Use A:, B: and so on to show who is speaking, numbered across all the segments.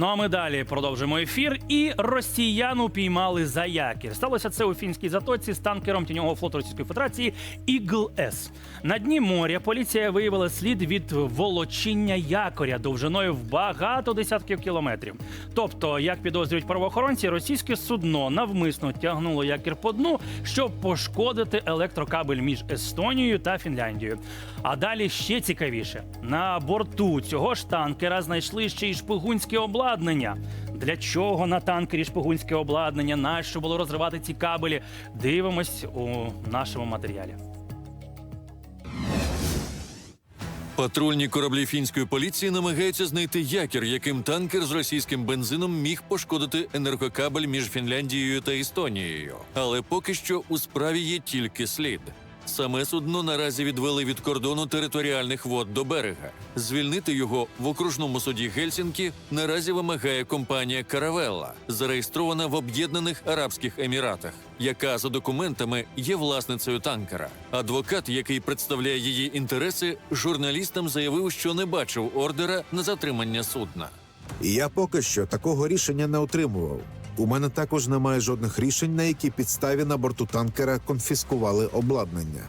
A: Ну а ми далі продовжимо ефір. І росіян упіймали за якір. Сталося це у фінській затоці з танкером тіньового флоту Російської Федерації Ігл С. На дні моря поліція виявила слід від волочіння якоря довжиною в багато десятків кілометрів. Тобто, як підозрюють правоохоронці, російське судно навмисно тягнуло якір по дну, щоб пошкодити електрокабель між Естонією та Фінляндією. А далі ще цікавіше: на борту цього ж танкера знайшли ще й шпигунське обладнання. Для чого на танкері шпигунське обладнання? Нащо було розривати ці кабелі? Дивимось у нашому матеріалі.
B: Патрульні кораблі фінської поліції намагаються знайти якір, яким танкер з російським бензином міг пошкодити енергокабель між Фінляндією та Естонією. Але поки що у справі є тільки слід. Саме судно наразі відвели від кордону територіальних вод до берега. Звільнити його в окружному суді Гельсінкі наразі вимагає компанія Каравелла, зареєстрована в Об'єднаних Арабських Еміратах, яка за документами є власницею танкера. Адвокат, який представляє її інтереси, журналістам заявив, що не бачив ордера на затримання судна.
C: Я поки що такого рішення не отримував. У мене також немає жодних рішень, на якій підставі на борту танкера конфіскували обладнання.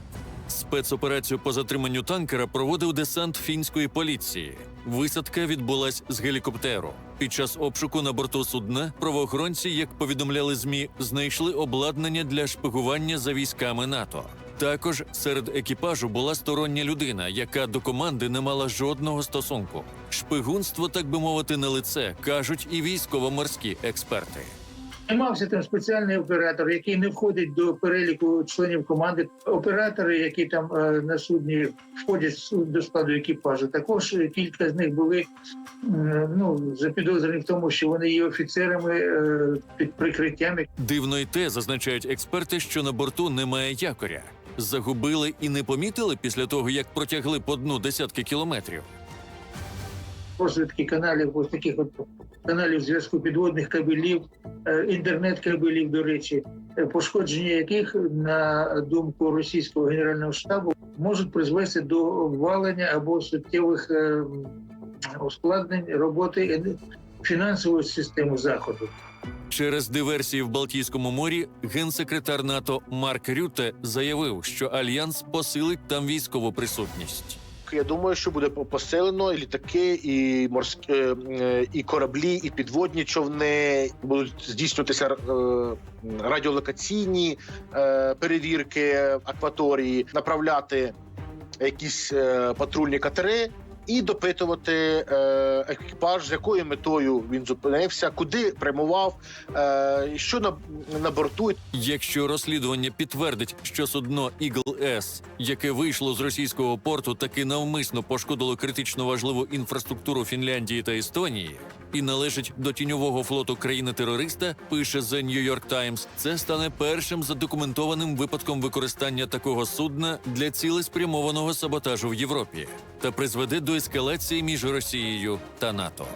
B: Спецоперацію по затриманню танкера проводив десант фінської поліції. Висадка відбулась з гелікоптеру. Під час обшуку на борту судна правоохоронці, як повідомляли змі, знайшли обладнання для шпигування за військами НАТО. Також серед екіпажу була стороння людина, яка до команди не мала жодного стосунку. Шпигунство, так би мовити, на лице кажуть і військово-морські експерти.
D: Займався там спеціальний оператор, який не входить до переліку членів команди. Оператори, які там е, на судні входять до складу екіпажу, також кілька з них були ну запідозрені в тому, що вони є офіцерами е, під прикриттями.
B: Дивно й те, зазначають експерти, що на борту немає якоря. Загубили і не помітили після того, як протягли по дну десятки кілометрів.
D: Розвитки каналів, ось таких от каналів зв'язку підводних кабелів, е, інтернет-кабелів, до речі, е, пошкодження яких, на думку російського генерального штабу, можуть призвести до обвалення або суттєвих е, ускладнень роботи фінансової системи заходу.
B: Через диверсії в Балтійському морі генсекретар НАТО Марк Рюте заявив, що альянс посилить там військову присутність.
E: Я думаю, що буде посилено і літаки, і морські е, е, і кораблі, і підводні човни будуть здійснюватися е, радіолокаційні перевірки акваторії, направляти якісь патрульні катери. І допитувати е, екіпаж, з якою метою він зупинився, куди прямував, е, що на, на борту,
B: Якщо розслідування підтвердить, що судно Eagle S, яке вийшло з російського порту, таки навмисно пошкодило критично важливу інфраструктуру Фінляндії та Естонії і належить до тіньового флоту країни-терориста, пише The New York Times, це стане першим задокументованим випадком використання такого судна для цілеспрямованого саботажу в Європі та призведе до ескалації між Росією та НАТО.